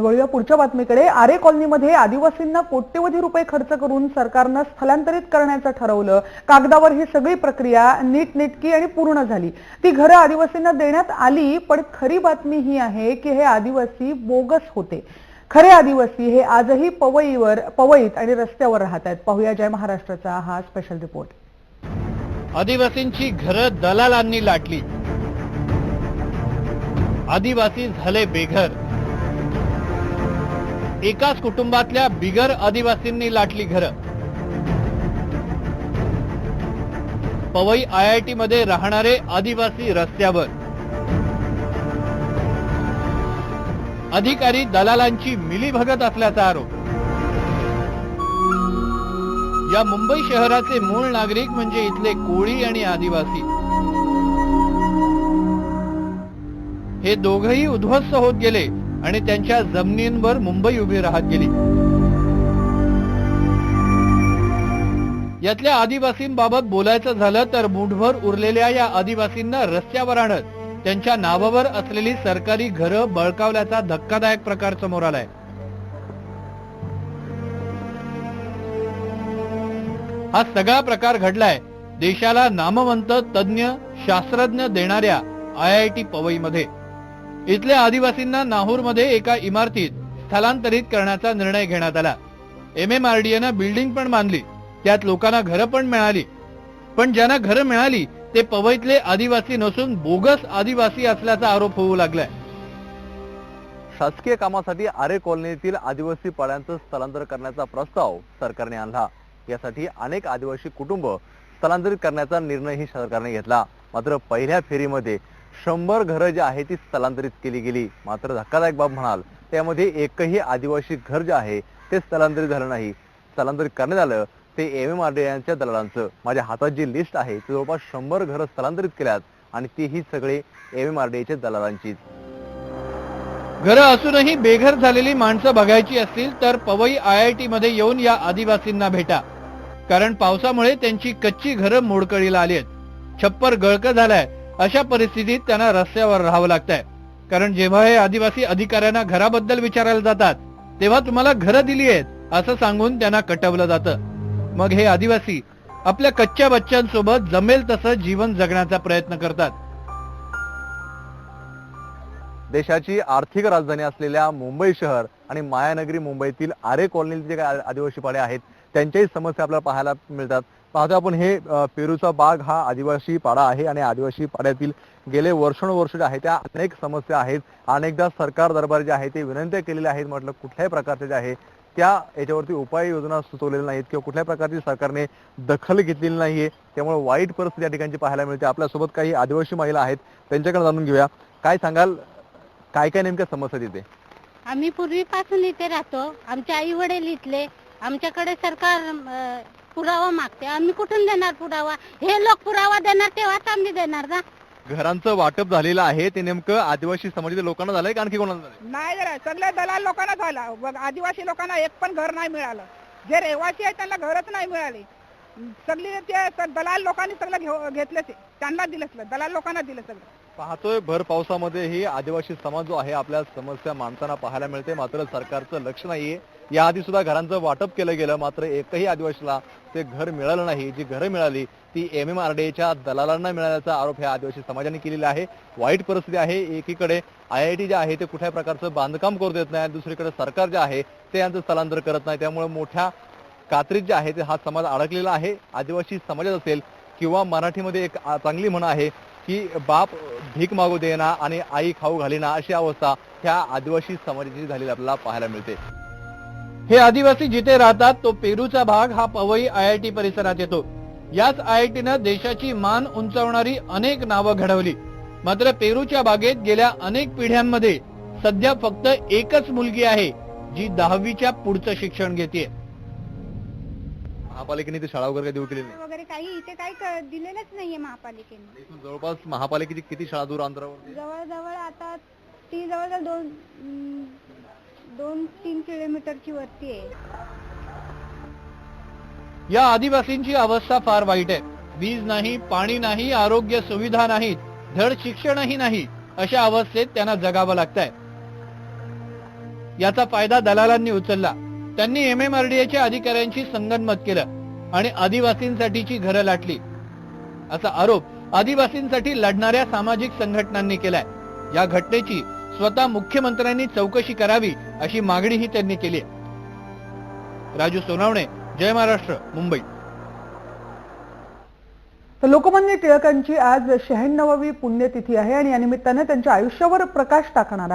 वळूया पुढच्या बातमीकडे. आरे कॉलनीमध्ये आदिवासींना कोट्यवधी रुपये खर्च करून सरकारनं स्थलांतरित करण्याचं ठरवलं. कागदावर ही सगळी प्रक्रिया नीटनेटकी आणि पूर्ण झाली. ती घरं आदिवासींना देण्यात आली पण खरी बातमी ही आहे की हे आदिवासी बोगस होते. खरे आदिवासी हे आजही पवईवर पवईत आणि रस्त्यावर राहत आहेत पाहूया जय महाराष्ट्राचा हा स्पेशल रिपोर्ट आदिवासींची घरं दलालांनी लाटली. आदिवासी झाले बेघर. एकाच कुटुंबातल्या बिगर आदिवासींनी लाटली घरं. पवई आय आय टी मध्ये राहणारे आदिवासी रस्त्यावर. अधिकारी दलालांची मिलीभगत असल्याचा आरोप. या मुंबई शहराचे मूळ नागरिक म्हणजे इथले कोळी आणि आदिवासी. हे दोघही उद्ध्वस्त होत गेले आणि त्यांच्या जमिनींवर मुंबई उभी राहत गेली. यातल्या आदिवासींबाबत बोलायचं झालं तर मुठभर उरलेल्या या आदिवासींना रस्त्यावर आणत त्यांच्या नावावर असलेली सरकारी घरं बळकावल्याचा धक्कादायक प्रकार समोर आलाय. हा सगळा प्रकार घडलाय देशाला नामवंत तज्ञ शास्त्रज्ञ देणाऱ्या आय आय टी पवईमध्ये. इथल्या आदिवासींना नाहूरमध्ये एका इमारतीत स्थलांतरित करण्याचा निर्णय घेण्यात आला. एम एम आर डी एनं बिल्डिंग पण बांधली. त्यात लोकांना घरं पण मिळाली. पण ज्यांना घरं मिळाली ते पवईतले आदिवासी नसून बोगस आदिवासी असल्याचा आरोप होऊ लागलाय. शासकीय कामासाठी आरे कॉलनीतील आदिवासी पाड्यांचं स्थलांतर करण्याचा प्रस्ताव सरकारने आणला. यासाठी अनेक आदिवासी कुटुंब स्थलांतरित करण्याचा निर्णयही सरकारने घेतला. मात्र पहिल्या फेरीमध्ये शंभर घरं जी आहे ती स्थलांतरित केली गेली. मात्र धक्कादायक बाब म्हणाल त्यामध्ये एकही आदिवासी घर जे आहे ते स्थलांतरित झालं नाही. स्थलांतरित करण्यात आलं ते एम. एम. आर. डी. यांच्या दलालांचं. माझ्या हातात जी लिस्ट आहे ती जवळपास शंभर घरं स्थलांतरित केल्यात आणि तीही सगळे एम. एम. आर. डी. दलालांचीच. घरं असूनही बेघर झालेली माणसं बघायची असतील तर पवई आय आय टी मध्ये येऊन या आदिवासींना भेटा. कारण पावसामुळे त्यांची कच्ची घरं मोडकळीला आली आहेत. छप्पर गळक झालाय. अशा परिस्थितीत त्यांना रस्त्यावर राहावं लागतंय. कारण जेव्हा हे आदिवासी अधिकाऱ्यांना घराबद्दल विचारायला जातात तेव्हा तुम्हाला घरं दिली आहेत असं सांगून त्यांना कटवलं जातं. मग हे आदिवासी आपल्या कच्च्या बच्चांसोबत जमेल तसं जीवन जगण्याचा प्रयत्न करतात. देशाची आर्थिक राजधानी असलेल्या मुंबई शहर आणि मायानगरी मुंबईतील आरे कॉलनीतील जे काही आदिवासी पाडे आहेत त्यांच्याही समस्या आपल्याला पाहायला मिळतात. पाहतो आपण हे पेरूचा बाग हा आदिवासी पाडा आहे आणि आदिवासी पाड्यातील गेले वर्षानुवर्ष जे आहे त्या अनेक समस्या आहेत. अनेकदा सरकार दरबार जे आहे ते विनंत्या केलेल्या आहेत. म्हटलं कुठल्याही प्रकारचे जे आहे त्या याच्यावरती उपाययोजना सुचवलेल्या नाहीत किंवा कुठल्याही प्रकारची सरकारने दखल घेतलेली नाहीये. त्यामुळे वाईट परिस्थिती या ठिकाणची पाहायला मिळते. आपल्यासोबत काही आदिवासी महिला आहेत. त्यांच्याकडे जाणून घेऊया. काय सांगाल? काय काय नेमक्या समस्या तिथे? आम्ही पूर्वीपासून इथे राहतो. आमचे आई वडील इथले. आमच्याकडे सरकार अं, पुरावा मागते. आम्ही कुठून देणार पुरावा? हे लोक पुरावा देणार तेव्हाच आम्ही देणार ना. घरांचं वाटप झालेलं आहे ते नेमकं आदिवासी समाजातील लोकांना झालंय का आणखी कोणाला झालंय? नाही जरा सगळ्या दलाल लोकांना झाला. आदिवासी लोकांना एक पण घर नाही मिळालं. जे रहिवासी आहेत त्यांना घरच नाही मिळाली. सगळी ते स- दलाल लोकांनी सगळं घेऊ- घेतलं ते. त्यांना दिलं सगळं. दलाल लोकांना दिलं सगळं. पाहतोय भर पावसामध्ये ही आदिवासी समाज जो आहे आपल्या समस्या मानताना पाहायला मिळते. मात्र सरकारचं लक्ष नाहीये. याआधी सुद्धा घरांचं वाटप केलं गेलं. मात्र एकही आदिवासीला ते घर मिळालं नाही. जी घरं मिळाली ती एम एम आर च्या दलालांना मिळाल्याचा आरोप ह्या आदिवासी समाजाने केलेला आहे. वाईट परिस्थिती आहे एकीकडे. आय आय टी जे आहे ते कुठल्या प्रकारचं बांधकाम करू देत नाही. आणि दुसरीकडे सरकार जे आहे ते यांचं स्थलांतर करत नाही. त्यामुळे मोठ्या कात्रीत जे आहे ते हा समाज अडकलेला आहे. आदिवासी समाजात असेल किंवा मराठीमध्ये एक चांगली म्हण आहे की बाप भीक मागू देना आणि आई खाऊ घालीना अशी अवस्था ह्या आदिवासी समाजाची झालेली आपल्याला पाहायला मिळते. हे आदिवासी जिथे राहतात तो पेरूचा भाग हा पवई आय आय टी परिसरात येतो. याच आय आय टीनं देशाची मान उंचावणारी अनेक नावं घडवली. मात्र पेरूच्या बागेत गेल्या अनेक पिढ्यांमध्ये सध्या फक्त एकच मुलगी आहे जी दहावीच्या पुढचं शिक्षण घेते महापालिकेने ती शाळा वगैरे काही देऊ केली नाही. वगैरे काही इथे काही क- दिलेलंच नाहीये महापालिकेने. इथून जवळपास महापालिकेची किती शाळा दूर अंतरावर जवळजवळ आता ती जवळजवळ दोन अं, दोन तीन किलोमीटरची वरती आहे. या आदिवासींची अवस्था फार वाईट आहे. वीज नाही पाणी नाही आरोग्य सुविधा नाहीत धड शिक्षणही नाही अशा अवस्थेत त्यांना जगावं लागतंय. याचा फायदा दलालांनी उचलला. त्यांनी एमएमआरडीएच्या अधिकाऱ्यांशी संगनमत केलं आणि आदिवासींसाठीची घरं लाटली. असा आरोप आदिवासींसाठी लढणाऱ्या सामाजिक संघटनांनी केलाय. या घटनेची स्वतः मुख्यमंत्र्यांनी चौकशी करावी अशी मागणीही त्यांनी केली राजू सोनावणे जय महाराष्ट्र मुंबई. तर लोकमान्य टिळकांची आज शहाण्णवावी पुण्यतिथी आहे आणि या निमित्ताने त्यांच्या आयुष्यावर प्रकाश टाकणार